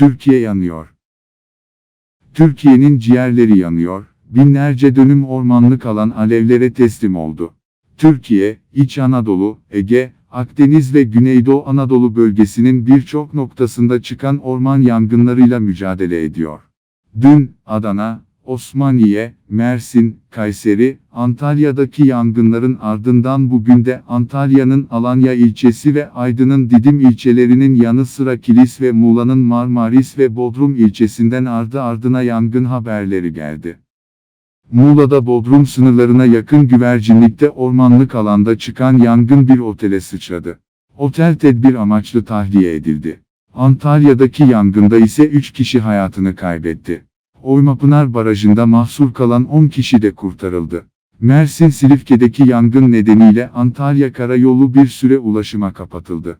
Türkiye yanıyor. Türkiye'nin ciğerleri yanıyor, binlerce dönüm ormanlık alan alevlere teslim oldu. Türkiye, İç Anadolu, Ege, Akdeniz ve Güneydoğu Anadolu bölgesinin birçok noktasında çıkan orman yangınlarıyla mücadele ediyor. Dün, Adana, Osmaniye, Mersin, Kayseri, Antalya'daki yangınların ardından bugün de Antalya'nın Alanya ilçesi ve Aydın'ın Didim ilçelerinin yanı sıra Kilis ve Muğla'nın Marmaris ve Bodrum ilçesinden ardı ardına yangın haberleri geldi. Muğla'da Bodrum sınırlarına yakın güvercinlikte ormanlık alanda çıkan yangın bir otele sıçradı. Otel tedbir amaçlı tahliye edildi. Antalya'daki yangında ise 3 kişi hayatını kaybetti. Oymapınar Barajı'nda mahsur kalan 10 kişi de kurtarıldı. Mersin Silifke'deki yangın nedeniyle Antalya Karayolu bir süre ulaşıma kapatıldı.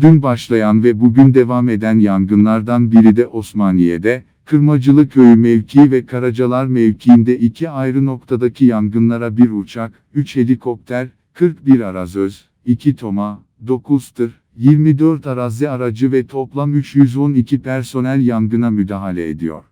Dün başlayan ve bugün devam eden yangınlardan biri de Osmaniye'de, Kırmacılı Köyü mevkii ve Karacalar mevkiinde iki ayrı noktadaki yangınlara bir uçak, 3 helikopter, 41 arazöz, 2 toma, 9 tır, 24 arazi aracı ve toplam 312 personel yangına müdahale ediyor.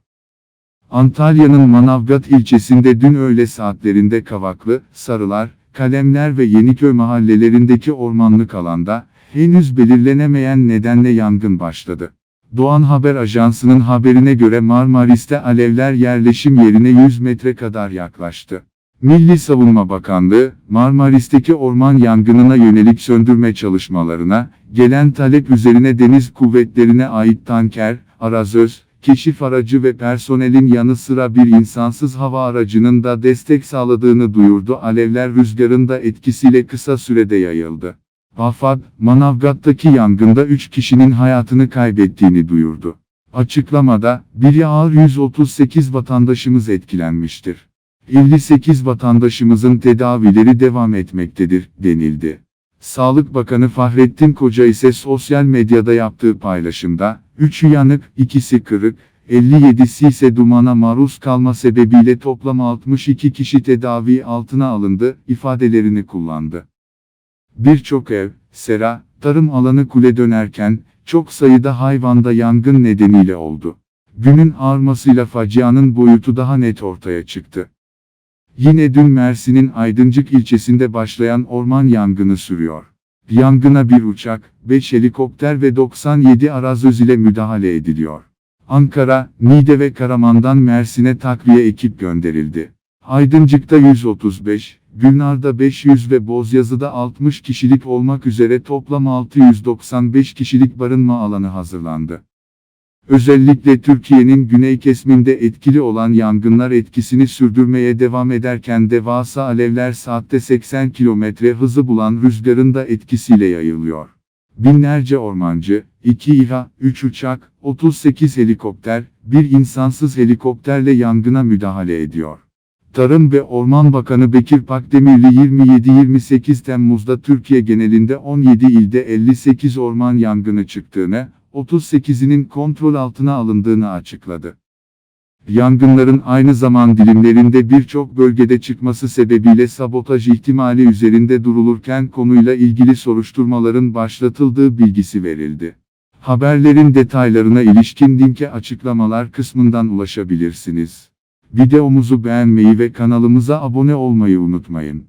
Antalya'nın Manavgat ilçesinde dün öğle saatlerinde Kavaklı, Sarılar, Kalemler ve Yeniköy mahallelerindeki ormanlık alanda, henüz belirlenemeyen nedenle yangın başladı. Doğan Haber Ajansı'nın haberine göre Marmaris'te alevler yerleşim yerine 100 metre kadar yaklaştı. Milli Savunma Bakanlığı, Marmaris'teki orman yangınına yönelik söndürme çalışmalarına, gelen talep üzerine deniz kuvvetlerine ait tanker, arazöz, keşif aracı ve personelin yanı sıra bir insansız hava aracının da destek sağladığını duyurdu. Alevler rüzgarın da etkisiyle kısa sürede yayıldı. AFAD, Manavgat'taki yangında 3 kişinin hayatını kaybettiğini duyurdu. Açıklamada, biri ağır 138 vatandaşımız etkilenmiştir. 58 vatandaşımızın tedavileri devam etmektedir, denildi. Sağlık Bakanı Fahrettin Koca ise sosyal medyada yaptığı paylaşımda, 3'ü yanık, ikisi kırık, 57'si ise dumana maruz kalma sebebiyle toplam 62 kişi tedavi altına alındı, ifadelerini kullandı. Birçok ev, sera, tarım alanı kule dönerken, çok sayıda hayvanda yangın nedeniyle oldu. Günün ağarmasıyla facianın boyutu daha net ortaya çıktı. Yine dün Mersin'in Aydıncık ilçesinde başlayan orman yangını sürüyor. Yangına bir uçak, 5 helikopter ve 97 arazöz ile müdahale ediliyor. Ankara, Niğde ve Karaman'dan Mersin'e takviye ekip gönderildi. Aydıncık'ta 135, Gülnar'da 500 ve Bozyazı'da 60 kişilik olmak üzere toplam 695 kişilik barınma alanı hazırlandı. Özellikle Türkiye'nin güney kesiminde etkili olan yangınlar etkisini sürdürmeye devam ederken devasa alevler saatte 80 km hızı bulan rüzgarın da etkisiyle yayılıyor. Binlerce ormancı, 2 İHA, 3 uçak, 38 helikopter, bir insansız helikopterle yangına müdahale ediyor. Tarım ve Orman Bakanı Bekir Pakdemirli 27-28 Temmuz'da Türkiye genelinde 17 ilde 58 orman yangını çıktığını, 38'inin kontrol altına alındığını açıkladı. Yangınların aynı zaman dilimlerinde birçok bölgede çıkması sebebiyle sabotaj ihtimali üzerinde durulurken konuyla ilgili soruşturmaların başlatıldığı bilgisi verildi. Haberlerin detaylarına ilişkin linke açıklamalar kısmından ulaşabilirsiniz. Videomuzu beğenmeyi ve kanalımıza abone olmayı unutmayın.